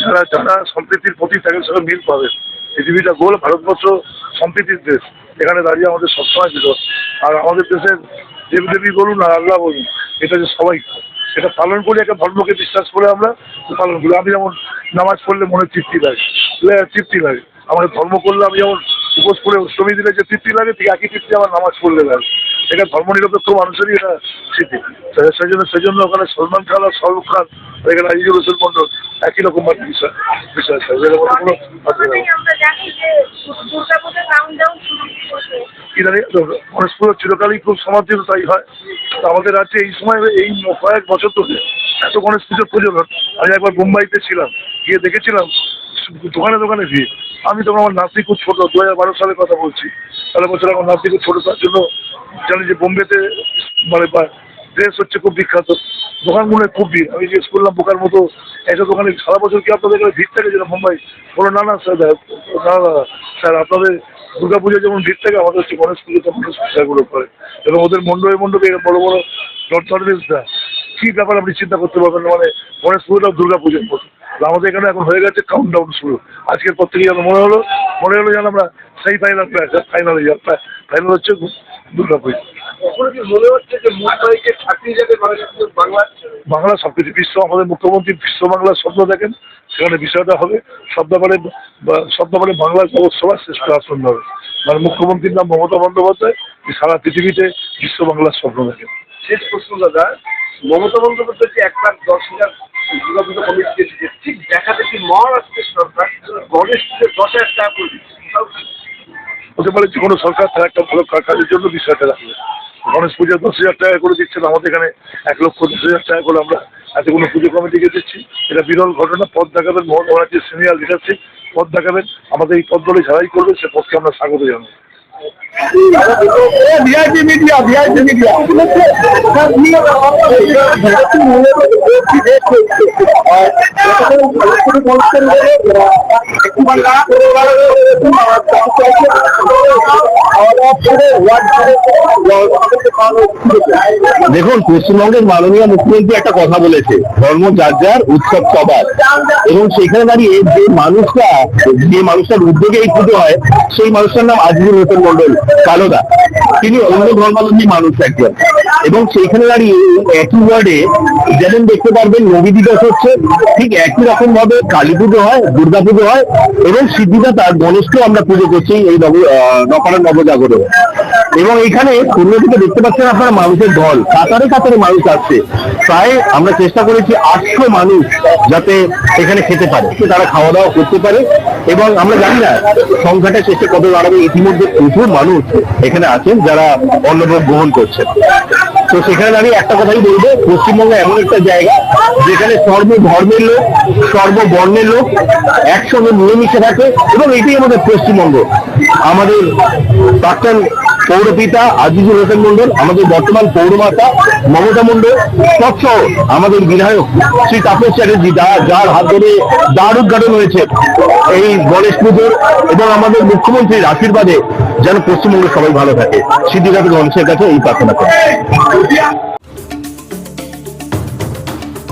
যারা যারা সম্প্রীতির প্রতীক তাদের সঙ্গে মিল পাবে। পৃথিবীটা গোল, ভারতবর্ষ সম্প্রীতির দেশ। এখানে দাঁড়িয়ে আমাদের সবসময় ছিল। আর আমাদের দেশের দেবদেবী বলুন আর আল্লাহ বলুন, এটা যে সবাই এটা পালন করি, একটা ধর্মকে বিশ্বাস করে আমরা পালন করি। আমি যেমন নামাজ পড়লে মনে তৃপ্তি লাগে। তৃপ্তি লাগে। আমাদের ধর্ম করলে আমি যেমন উপোস করে অষ্টমী দিলে যে তৃপ্তি লাগে, ঠিক একই তৃপ্তি আমার নামাজ পড়লে লাগে। এটা ধর্ম নিরপেক্ষ মানুষেরই এটা স্মৃতি। সেই জন্য ওখানে সলমান খান আর শাহরুখ খান এখানে আজিজুল হোসেন মন্ডল একই রকম বিষয় বিষয় আছে। এর মধ্যে কোনো অসুবিধা নেই। আমরা জানি যে দুর্গাপূজা কাউন্টডাউন শুরু করবে কি জানি গণেশ চিরকালই খুব সমাদৃত তাই হয়। আমাদের রাজ্যে এই সময় এই কয়েক বছর ধরে এত গণেশ পুজোর প্রচলন আমি একবার মুম্বাইতে ছিলাম, গিয়ে দেখেছিলাম, দোকানে দোকানে ভিড়। আমি তখন আমার নাতি খুব ছোটো, দু হাজার বারো সালের কথা বলছি। তাহলে বছর আমার নাতি খুব ছোটো, তার জন্য জানি যে বোম্বেতে মানে ড্রেস হচ্ছে খুব বিখ্যাত দোকানগুলো খুব ভিড়। আমি জিজ্ঞেস করলাম বোকার মতো একটা দোকানে সারা বছর কি আপনাদের এখানে ভিড় থাকে? যেটা মুম্বাই বলো না না স্যার না না, স্যার আপনাদের দুর্গা পুজো যেমন ভিড় থাকে আমাদের হচ্ছে গণেশ পুজো মানুষ পূজাগুলো করে। এবং ওদের মণ্ডপে মণ্ডপে বড় বড় ডট দেয় কী ব্যাপার আপনি চিন্তা করতে পারবেন মানে গণেশ পুজোটা দুর্গা পুজোর মতো আমাদের এখানে এখন হয়ে গেছে কাউন্টডাউন শুরু। আজকের পর থেকে যেন মনে হলো মনে হলো যেন আমরা সেই ফাইনাল ফাইনালে ফাইনাল হচ্ছে দুর্গা পুজো কি হচ্ছে যে মুম্বাইকে ছাপিয়ে যাবে বাংলা? বাংলা সব কিছু বিশ্ব আমাদের মুখ্যমন্ত্রী বিশ্ব বাংলার স্বপ্ন দেখেন সেখানে বিষয়টা হবে সব ব্যাপারে বাংলার সবার শ্রেষ্ঠ আসন হবে। মানে মুখ্যমন্ত্রীর নাম মমতা বন্দ্যোপাধ্যায় সারা পৃথিবীতে বিশ্ব বাংলার স্বপ্ন দেখেন। শেষ প্রশ্ন দাদা মমতা বন্দ্যোপাধ্যায় যে এক লাখ দশ হাজার দুর্গাপুজো কমিটি দিয়েছে ঠিক দেখাতে কি মহারাষ্ট্রের সরকার গণেশ পুজো দশ হাজার টাকা করে দিচ্ছে তাও কি? হতে পারে যে কোনো সরকার তার একটা ভালো কাজের জন্য বিষয়টা রাখবে। গণেশ পুজো দশ হাজার টাকা করে দিচ্ছেন, আমাদের এখানে এক লক্ষ দশ হাজার টাকা করে আমরা এত কোনো পুজো কমিটিকে দিচ্ছি। এটা বিরল ঘটনা পদ দেখাবেন মোহন ওনার যে সিনিয়র লিডারশিপ পদ দেখাবেন। আমাদের এই পদ দলে যারাই করবে, সে পদকে আমরা স্বাগত জানাব। ভিআইপি মিডিয়া ভিআইপি মিডিয়া দেখুন, পশ্চিমবঙ্গের মাননীয় মুখ্যমন্ত্রী একটা কথা বলেছে, ধর্ম যার যার, উৎসব সবার। এবং সেখানে দাঁড়িয়ে যে মানুষটা, যে মানুষটার উদ্যোগে এই পুজো হয়, সেই মানুষটার নাম আজিজুল হোসেন মন্ডল কালোদা। তিনি অন্য ধর্মাবলম্বী মানুষ একজন। এবং সেইখানে দাঁড়িয়ে একই ওয়ার্ডে যেমন দেখতে পারবেন নবী দিবস হচ্ছে, ঠিক একই রকম ভাবে কালী পুজো হয়, দুর্গা পুজো হয়, এবং সিদ্ধিদাতার গণেশকেও আমরা পুজো করছি এই নব নবজাগরে। এবং এখানে অন্যদিকে দেখতে পাচ্ছেন আপনারা মানুষের দল কাতারে কাতারে মানুষ আসছে। প্রায় আমরা চেষ্টা করেছি আটশো মানুষ যাতে এখানে খেতে পারে তারা খাওয়া দাওয়া করতে পারে। এবং আমরা জানি না সংখ্যাটা শেষে কত দাঁড়াবে ইতিমধ্যে প্রচুর মানুষ এখানে আছেন যারা অন্নভোগ গ্রহণ করছেন। তো সেখানে আমি একটা কথাই বলব, পশ্চিমবঙ্গ এমন একটা জায়গা যেখানে সর্ব ধর্মের লোক সর্ব বর্ণের লোক একসঙ্গে মিলেমিশে থাকে এবং এটাই আমাদের পশ্চিমবঙ্গ। আমাদের প্রাক্তন পৌরপিতা আজিজুল হোসেন মন্ডল আমাদের বর্তমান পৌরমাতা মমতা মন্ডল তৎসহ আমাদের বিধায়ক শ্রী তাপস চ্যাটার্জি, যা- যার হাত ধরে দ্বার উদ্ঘাটন হয়েছে এই গণেশ পুজোর, এবং আমাদের মুখ্যমন্ত্রীর আশীর্বাদে যেন পশ্চিমবঙ্গের সবাই ভালো থাকে। সিদ্ধিঘাটের মানুষের কাছে এই প্রার্থনা করে।